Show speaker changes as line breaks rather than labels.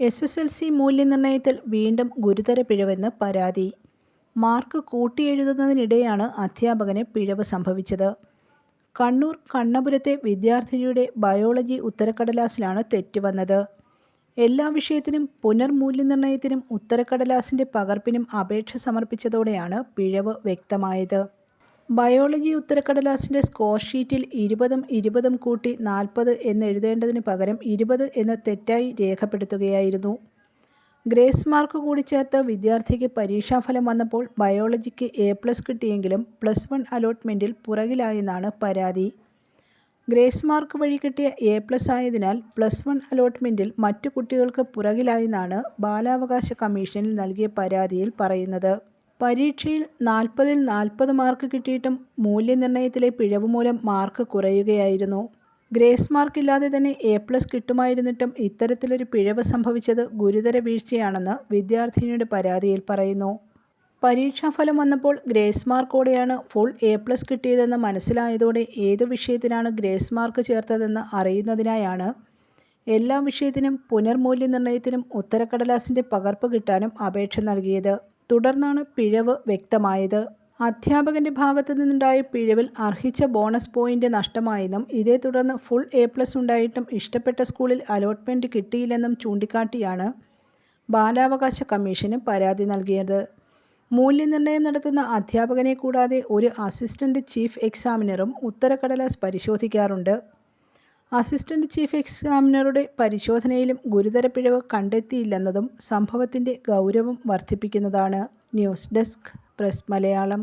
S S L C മൂല്യനിർണയത്തിൽ വീണ്ടും ഗുരുതര പിഴവെന്ന് പരാതി. മാർക്ക് കൂട്ടിയെഴുതുന്നതിനിടെയാണ് അധ്യാപകന് പിഴവ് സംഭവിച്ചത്. കണ്ണൂർ കണ്ണപുരത്തെ വിദ്യാർത്ഥിനിയുടെ ബയോളജി ഉത്തരക്കടലാസിലാണ് തെറ്റുവന്നത്. എല്ലാ വിഷയത്തിനും പുനർമൂല്യനിർണയത്തിനും ഉത്തരക്കടലാസിന്റെ പകർപ്പിനും അപേക്ഷ സമർപ്പിച്ചതോടെയാണ് പിഴവ് വ്യക്തമായത്. ബയോളജി ഉത്തരക്കടലാസിന്റെ സ്കോർ ഷീറ്റിൽ ഇരുപതും ഇരുപതും കൂട്ടി നാൽപ്പത് എന്ന് എഴുതേണ്ടതിന് പകരം ഇരുപത് എന്ന് തെറ്റായി രേഖപ്പെടുത്തുകയായിരുന്നു. ഗ്രേസ് മാർക്ക് കൂടി ചേർത്ത് വിദ്യാർത്ഥിക്ക് പരീക്ഷാഫലം വന്നപ്പോൾ ബയോളജിക്ക് എ പ്ലസ് കിട്ടിയെങ്കിലും പ്ലസ് വൺ അലോട്ട്മെന്റിൽ പുറകിലായെന്നാണ് പരാതി. ഗ്രേസ് മാർക്ക് വഴി കിട്ടിയ എ പ്ലസ് ആയതിനാൽ പ്ലസ് വൺ അലോട്ട്മെന്റിൽ മറ്റു കുട്ടികൾക്ക് പുറകിലായെന്നാണ് ബാലാവകാശ കമ്മീഷനിൽ നൽകിയ പരാതിയിൽ പറയുന്നത്. പരീക്ഷയിൽ നാൽപ്പതിൽ നാൽപ്പത് മാർക്ക് കിട്ടിയിട്ടും മൂല്യനിർണയത്തിലെ പിഴവ് മൂലം മാർക്ക് കുറയുകയായിരുന്നു. ഗ്രേസ് മാർക്ക് ഇല്ലാതെ തന്നെ എ പ്ലസ് കിട്ടുമായിരുന്നിട്ടും ഇത്തരത്തിലൊരു പിഴവ് സംഭവിച്ചത് ഗുരുതര വീഴ്ചയാണെന്ന് വിദ്യാർത്ഥിനിയുടെ പരാതിയിൽ പറയുന്നു. പരീക്ഷാഫലം വന്നപ്പോൾ ഗ്രേസ് മാർക്കോടെയാണ് ഫുൾ എ പ്ലസ് കിട്ടിയതെന്ന് മനസ്സിലായതോടെ ഏതു വിഷയത്തിനാണ് ഗ്രേസ് മാർക്ക് ചേർത്തതെന്ന് അറിയുന്നതിനായാണ് എല്ലാ വിഷയത്തിനും പുനർമൂല്യനിർണയത്തിനും ഉത്തരക്കടലാസിന്റെ പകർപ്പ് കിട്ടാനും അപേക്ഷ നൽകിയത്. തുടർന്നാണ് പിഴവ് വ്യക്തമായത്. അധ്യാപകന്റെ ഭാഗത്തു നിന്നുണ്ടായ പിഴവിൽ അർഹിച്ച ബോണസ് പോയിന്റ് നഷ്ടമായെന്നും ഇതേ തുടർന്ന് ഫുൾ എ പ്ലസ് ഉണ്ടായിട്ടും ഇഷ്ടപ്പെട്ട സ്കൂളിൽ അലോട്ട്മെന്റ് കിട്ടിയില്ലെന്നും ചൂണ്ടിക്കാട്ടിയാണ് ബാലാവകാശ കമ്മീഷന് പരാതി നൽകിയത്. മൂല്യനിർണയം നടത്തുന്ന അധ്യാപകനെ കൂടാതെ ഒരു അസിസ്റ്റന്റ് ചീഫ് എക്സാമിനറും ഉത്തരക്കടലാസ് പരിശോധിക്കാറുണ്ട്. അസിസ്റ്റന്റ് ചീഫ് എക്സാമിനറുടെ പരിശോധനയിലും ഗുരുതര പിഴവ് കണ്ടെത്തിയില്ലെന്നതും സംഭവത്തിന്റെ ഗൗരവം വർദ്ധിപ്പിക്കുന്നതാണ് news desk press Malayalam.